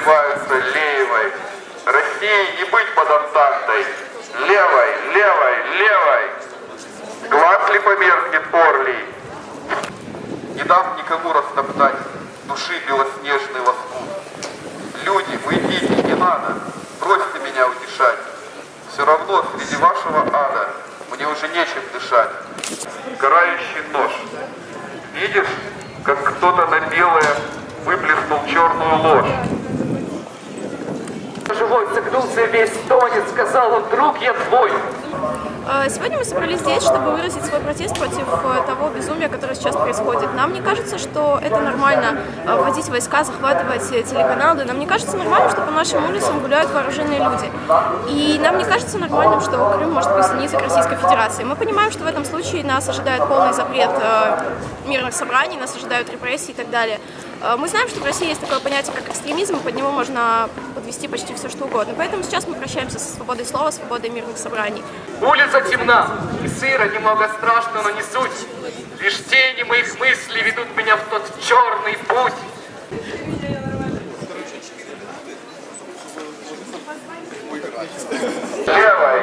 добиваются Леевой. России не быть под Антантой. Левой, левой, левой. Глаз ли померкнет Орлий? Не дам никому растоптать души белоснежный лоскут. Люди, уйдите, не надо, бросьте меня утешать. Все равно среди вашего ада мне уже нечем дышать. Карающий нож. Видишь, как кто-то на белое выплеснул черную ложь. Согнулся весь тонет, сказал он, друг я твой. Э, Сегодня мы собрались здесь, чтобы выразить свой протест против э, того безумия, которое сейчас происходит. Нам не кажется, что это нормально э, вводить войска, захватывать телеканалы. Нам не кажется нормальным, что по нашим улицам гуляют вооруженные люди. И нам не кажется нормальным, что Крым может присоединиться к Российской Федерации. Мы понимаем, что в этом случае нас ожидает полный запрет э, мирных собраний, нас ожидают репрессии и так далее. Э, Мы знаем, что в России есть такое понятие, как экстремизм, и под него можно подвести почти все, что угодно. Поэтому сейчас мы прощаемся со свободой слова, свободой мирных собраний. Улица темна, и сыро, немного страшно, но не суть. Лишь тени моих мыслей ведут меня в тот черный путь. Левой,